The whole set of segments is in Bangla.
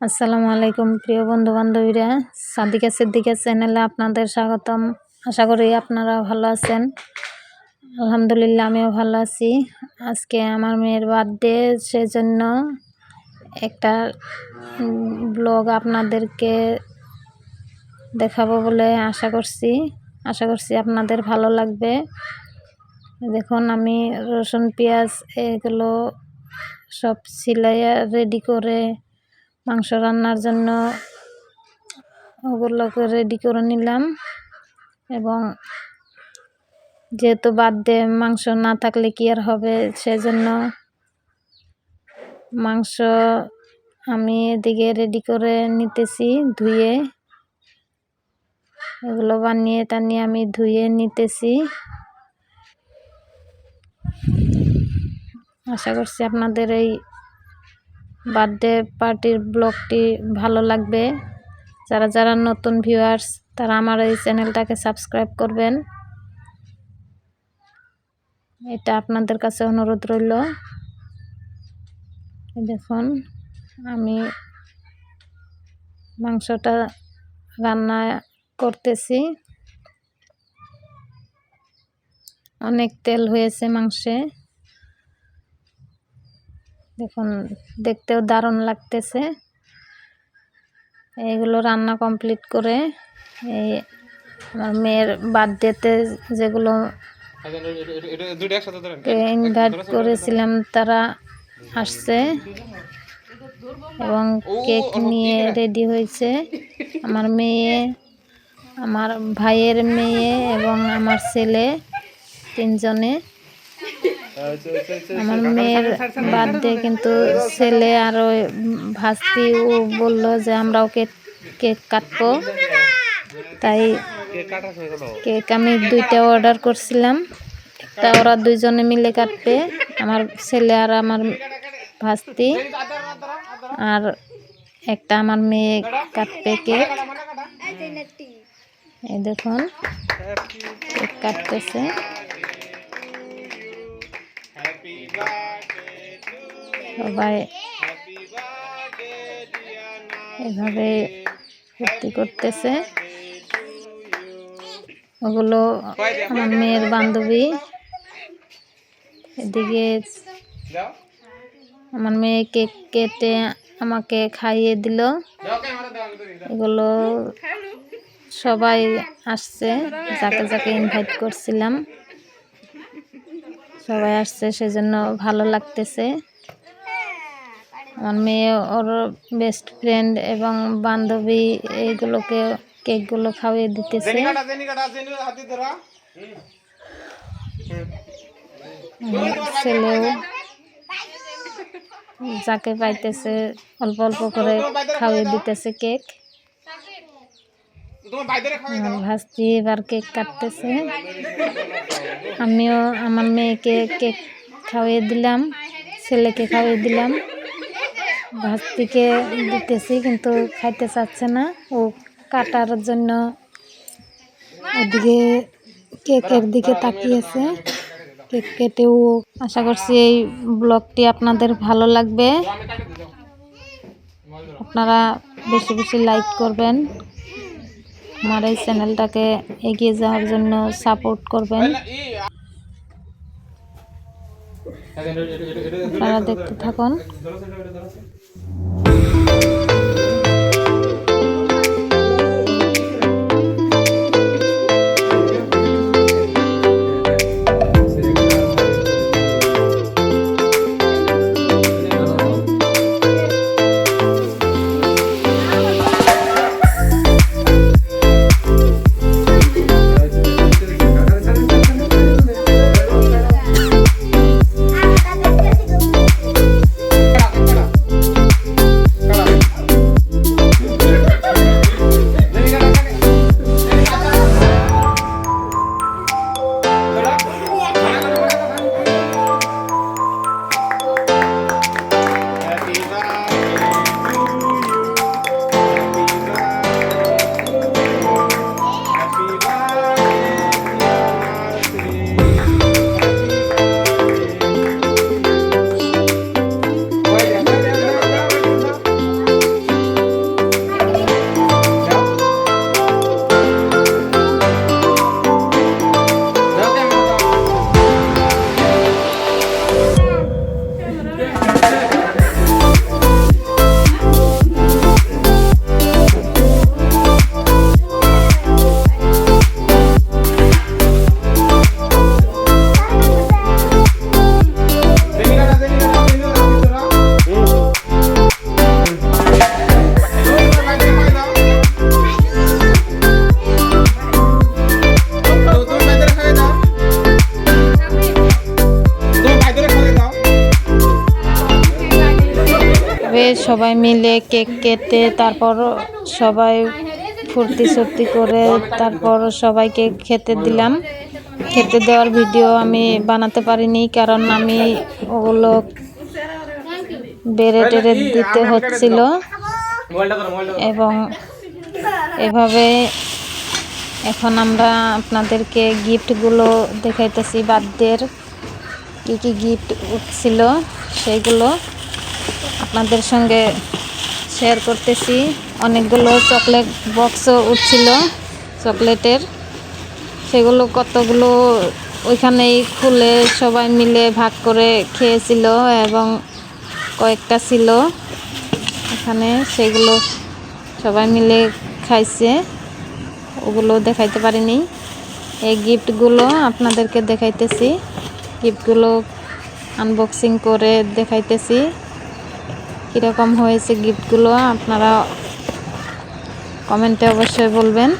আসসালামু আলাইকুম, প্রিয় বন্ধু বান্ধবীরা সাদিকা সিদ্দিকা চ্যানেলে আপনাদের স্বাগতম। আশা করি আপনারা ভালো আছেন। আলহামদুলিল্লাহ, আমিও ভালো আছি। আজকে আমার মেয়ের বার্থডে, সেজন্য একটা ব্লগ আপনাদেরকে দেখাবো বলে আশা করছি। আশা করছি আপনাদের ভালো লাগবে। দেখুন, আমি রসুন, পেঁয়াজ, এগুলো সব সিলাইয়া রেডি করে মাংস রান্নার জন্য ওগুলোকে রেডি করে নিলাম এবং যেহেতু বার্থডে মাংস না থাকলে কি আর হবে, সেজন্য মাংস আমি এদিকে রেডি করে নিতেছি, ধুয়ে। এগুলো বানিয়ে টানিয়ে আমি ধুয়ে নিতেছি। আশা করছি আপনাদের এই বার্থডে পার্টির ব্লগটি ভালো লাগবে। যারা যারা নতুন ভিউয়ার্স তারা আমার এই চ্যানেলটাকে সাবস্ক্রাইব করবেন। এটা আপনাদের কাছে অনুরোধ রইল। দেখুন, আমি মাংসটা রান্না করতেছি। অনেক তেল হয়েছে মাংসে। দেখুন, দেখতেও দারুণ লাগতেছে। এইগুলো রান্না কমপ্লিট করে এই আমার মেয়ের বার্থডেতে যেগুলো ইনভাইট করেছিলাম, তারা আসছে এবং কেক নিয়ে রেডি হয়েছে। আমার মেয়ে, আমার ভাইয়ের মেয়ে এবং আমার ছেলে তিনজনে। আমার মেয়ের বার্থডে কিন্তু ছেলে আর ওই ভাস্তি ও বলল যে আমরাও কেক কেক কাটবো। তাই কেক আমি দুইটা অর্ডার করছিলাম। একটা ওরা দুইজনে মিলে কাটবে, আমার ছেলে আর আমার ভাস্তি। আর একটা আমার মেয়ে কাটবে কেক। এই দেখুন, কেক কাটতেছে। সবাই এভাবে ফুর্তি করতেছে। ওগুলো আমার মেয়ের বান্ধবী। এদিকে আমার মেয়ে কেক কেটে আমাকে খাইয়ে দিল। এগুলো সবাই আসছে যাকে যাকে ইনভাইট করছিলাম। সবাই আসছে, সেজন্য ভালো লাগতেছে। আমার মেয়ে, ওর বেস্ট ফ্রেন্ড এবং বান্ধবী এইগুলোকে কেকগুলো খাওয়িয়ে দিতেছে। ছেলেও যাকে পাইতেছে, অল্প অল্প করে খাওয়িয়ে দিতেছে কেক। ভাস্তি এবার কেক কাটতেছে। আমিও আমার মেয়েকে কেক খাওয়িয়ে দিলাম, ছেলেকে খাওয়িয়ে দিলাম। ভাস্তিকে দিতেছি কিন্তু খাইতে চাচ্ছে না। ও কাটার জন্য ওদিকে কেকের দিকে তাকিয়েছে। কেক কেটেও আশা করছি এই ব্লগটি আপনাদের ভালো লাগবে। আপনারা বেশি বেশি লাইক করবেন। আমার এই চ্যানেলটাকে এগিয়ে যাওয়ার জন্য সাপোর্ট করবেন। আপনারা দেখতে থাকুন। সবাই মিলে কেক কেটে তারপর সবাই ফুর্তি সুর্তি করে তারপর সবাইকে খেতে দিলাম। খেতে দেওয়ার ভিডিও আমি বানাতে পারিনি কারণ আমি ওগুলো বেড়ে টেড়ে দিতে হচ্ছিল। এবং এভাবে এখন আমরা আপনাদেরকে গিফটগুলো দেখাইতেছি বার্থডের। কী কী গিফট উঠছিল সেইগুলো। আপনাদের সঙ্গে শেয়ার করতেছি। অনেকগুলো চকলেট বক্সও উঠছিল চকলেটের সেগুলো কতগুলো ওইখানেই খুলে সবাই মিলে ভাগ করে খেয়েছিল এবং কয়েকটা ছিল। এখানে সেগুলো সবাই মিলে খাইছে। ওগুলো দেখাইতে পারিনি। এই গিফটগুলো আপনাদেরকে দেখাইতেছি। গিফটগুলো আনবক্সিং করে দেখাইতেছি। কীরকম হয়েছে গিফটগুলো আপনারা কমেন্টে অবশ্যই বলবেন।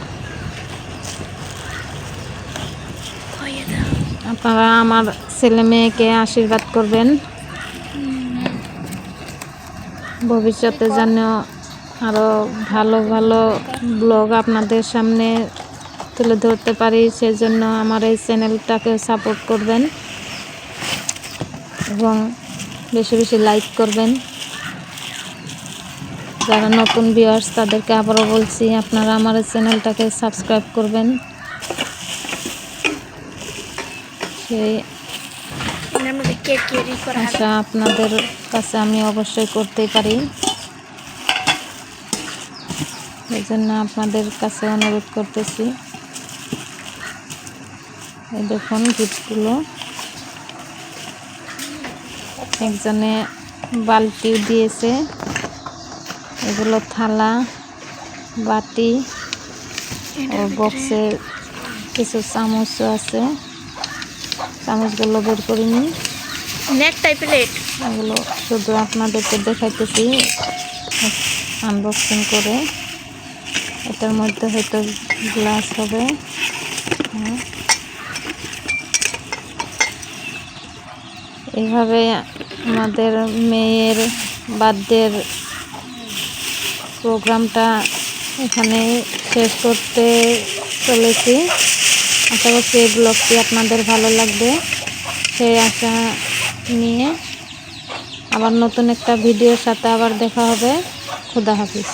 আপনারা আমার ছেলে মেয়েকে আশীর্বাদ করবেন। ভবিষ্যতে যেন আরও ভালো ভালো ব্লগ আপনাদের সামনে তুলে ধরতে পারি, সেজন্য আমার এই চ্যানেলটাকে সাপোর্ট করবেন এবং বেশি বেশি লাইক করবেন। যারা নতুন ভিউয়ার্স তাদেরকে আবারও বলছি, আপনারা আমার চ্যানেলটাকে সাবস্ক্রাইব করবেন। সেই। আশা আপনাদের কাছে আমি অবশ্যই করতে পারি। এই জন্য আপনাদের কাছে অনুরোধ করতেছি। এই দেখুন গিফটগুলো। একজনে বালতিও দিয়েছে। এগুলো থালা বাটি ও বক্সে কিছু চামচও আছে। চামচগুলো বের করিনি টাইপ প্লেট এগুলো শুধু আপনাদেরকে দেখাইতেছি আনবক্সিং করে। এটার মধ্যে হয়তো গ্লাস হবে। হ্যাঁ। এইভাবে আমাদের মেয়ের বার্থডের প্রোগ্রামটা এখানে শেষ করতে চলেছি। আশা করছি এই ব্লগটি আপনাদের ভালো লাগবে। সেই আশা নিয়ে আবার নতুন একটা ভিডিওর সাথে আবার দেখা হবে। খুদা হাফিজ।